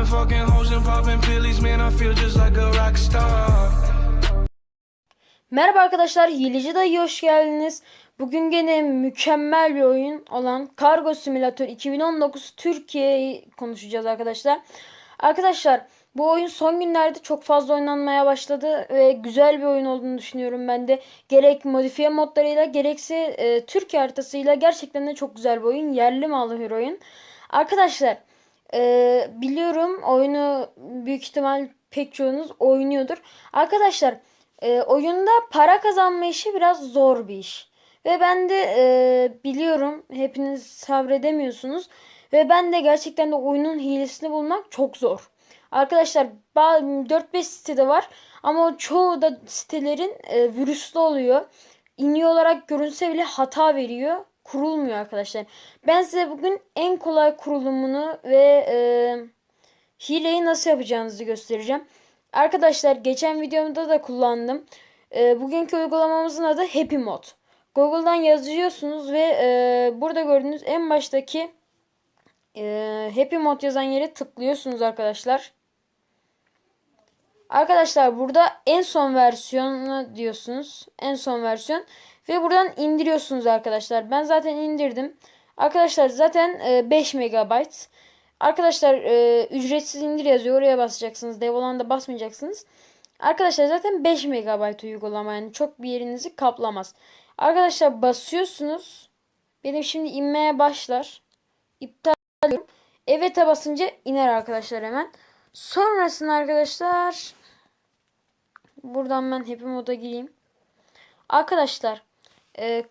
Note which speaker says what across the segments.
Speaker 1: been fucking hoes and popping pillies, man. I feel just like a rock star.
Speaker 2: Merhaba arkadaşlar, Hileci Dayı hoş geldiniz. Bugün gene mükemmel bir oyun olan Kargo Simülatör 2019 Türkiye'yi konuşacağız arkadaşlar. Arkadaşlar bu oyun son günlerde çok fazla oynanmaya başladı ve güzel bir oyun olduğunu düşünüyorum ben de. Gerek modifiye modlarıyla gerekse e, Türkiye haritasıyla gerçekten de çok güzel bir oyun. Yerli malı bir oyun. Arkadaşlar e, biliyorum oyunu büyük ihtimal pek çoğunuz oynuyordur. Arkadaşlar e, oyunda para kazanma işi biraz zor bir iş. Ve ben de e, biliyorum hepiniz sabredemiyorsunuz. Ve ben de gerçekten de oyunun hilesini bulmak çok zor. Arkadaşlar 4-5 sitede var ama çoğu da sitelerin e, virüslü oluyor. İni olarak görünse bile hata veriyor. Kurulmuyor arkadaşlar. Ben size bugün en kolay kurulumunu ve e, hileyi nasıl yapacağınızı göstereceğim. Arkadaşlar geçen videomda da kullandım. E, bugünkü uygulamamızın adı Happy Mod. Google'dan yazıyorsunuz ve e, burada gördüğünüz en baştaki e, Happy Mod yazan yere tıklıyorsunuz arkadaşlar. Arkadaşlar burada en son versiyonu diyorsunuz. En son versiyon. Ve buradan indiriyorsunuz arkadaşlar. Ben zaten indirdim. Arkadaşlar zaten e, 5 MB. Arkadaşlar e, ücretsiz indir yazıyor. Oraya basacaksınız. Dev olan da basmayacaksınız. Arkadaşlar zaten 5 MB uygulama. Yani çok bir yerinizi kaplamaz. Arkadaşlar basıyorsunuz. Benim şimdi inmeye başlar. İptal ediyorum. Evet'e basınca iner arkadaşlar hemen. Sonrasında arkadaşlar buradan ben Happy Moda gireyim. Arkadaşlar e,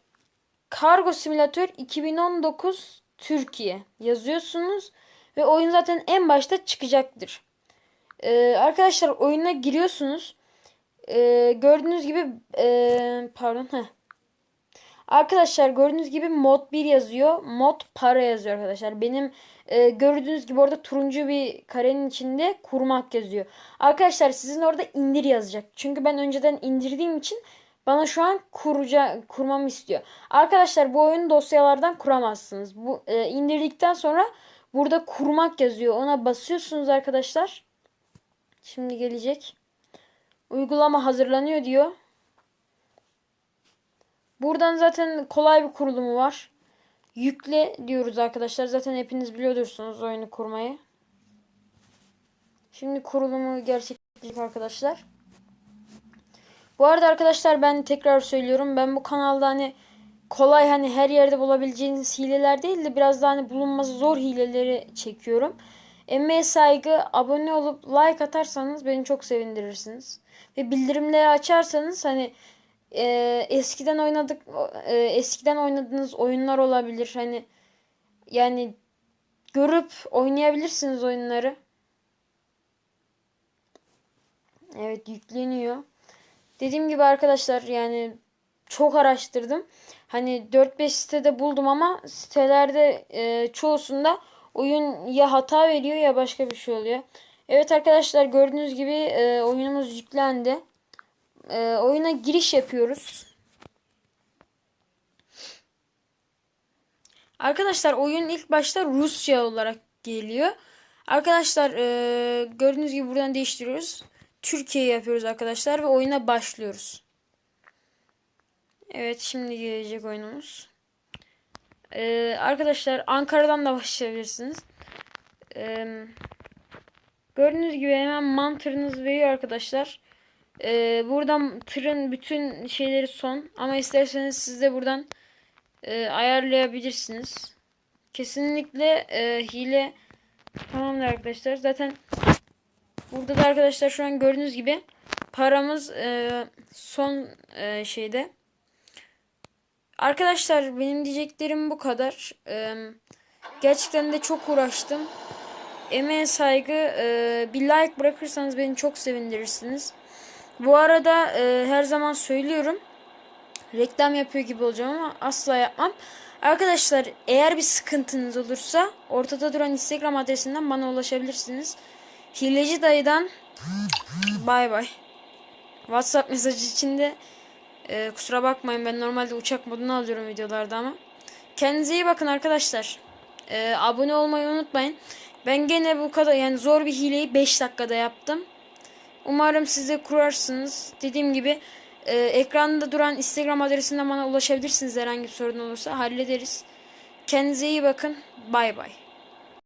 Speaker 2: Kargo Simülatör 2019 Türkiye yazıyorsunuz ve oyun zaten en başta çıkacaktır. E, arkadaşlar oyuna giriyorsunuz. E, gördüğünüz gibi e, pardon heh. Arkadaşlar gördüğünüz gibi mod 1 yazıyor. Mod para yazıyor arkadaşlar. Benim e, gördüğünüz gibi orada turuncu bir karenin içinde kurmak yazıyor. Arkadaşlar sizin orada indir yazacak. Çünkü ben önceden indirdiğim için bana şu an kurca, kurmamı istiyor. Arkadaşlar bu oyunu dosyalardan kuramazsınız. Bu e, indirdikten sonra burada kurmak yazıyor. Ona basıyorsunuz arkadaşlar. Şimdi gelecek. Uygulama hazırlanıyor diyor. Buradan zaten kolay bir kurulumu var. Yükle diyoruz arkadaşlar. Zaten hepiniz biliyordursunuz oyunu kurmayı. Şimdi kurulumu gerçekleşecek arkadaşlar. Bu arada arkadaşlar ben tekrar söylüyorum. Ben bu kanalda hani kolay hani her yerde bulabileceğiniz hileler değil de biraz daha hani bulunması zor hileleri çekiyorum. Emeğe saygı, abone olup like atarsanız beni çok sevindirirsiniz. Ve bildirimleri açarsanız hani e, eskiden oynadık e, eskiden oynadığınız oyunlar olabilir. Hani yani görüp oynayabilirsiniz oyunları. Evet yükleniyor. Dediğim gibi arkadaşlar yani çok araştırdım. Hani 4-5 sitede buldum ama sitelerde e, çoğusunda oyun ya hata veriyor ya başka bir şey oluyor. Evet arkadaşlar gördüğünüz gibi e, oyunumuz yüklendi. E, oyuna giriş yapıyoruz. Arkadaşlar oyun ilk başta Rusya olarak geliyor. Arkadaşlar e, gördüğünüz gibi buradan değiştiriyoruz. Türkiye yapıyoruz arkadaşlar ve oyuna başlıyoruz. Evet şimdi gelecek oyunumuz. Ee, arkadaşlar Ankara'dan da başlayabilirsiniz. Ee, gördüğünüz gibi hemen mantırınız veriyor arkadaşlar. Ee, buradan tırın bütün şeyleri son. Ama isterseniz siz de buradan e, ayarlayabilirsiniz. Kesinlikle e, hile tamamdır arkadaşlar. Zaten burada da arkadaşlar şu an gördüğünüz gibi paramız e, son e, şeyde. Arkadaşlar benim diyeceklerim bu kadar. Ee, gerçekten de çok uğraştım. Emeğe saygı. Ee, bir like bırakırsanız beni çok sevindirirsiniz. Bu arada e, her zaman söylüyorum. Reklam yapıyor gibi olacağım ama asla yapmam. Arkadaşlar eğer bir sıkıntınız olursa ortada duran Instagram adresinden bana ulaşabilirsiniz. Hileci dayıdan bay bay. WhatsApp mesajı içinde ee, kusura bakmayın ben normalde uçak modunu alıyorum videolarda ama. Kendinize iyi bakın arkadaşlar. Ee, abone olmayı unutmayın. Ben gene bu kadar yani zor bir hileyi 5 dakikada yaptım. Umarım siz de kurarsınız. Dediğim gibi e, ekranda duran Instagram adresinden bana ulaşabilirsiniz herhangi bir sorun olursa hallederiz. Kendinize iyi bakın. Bay bay.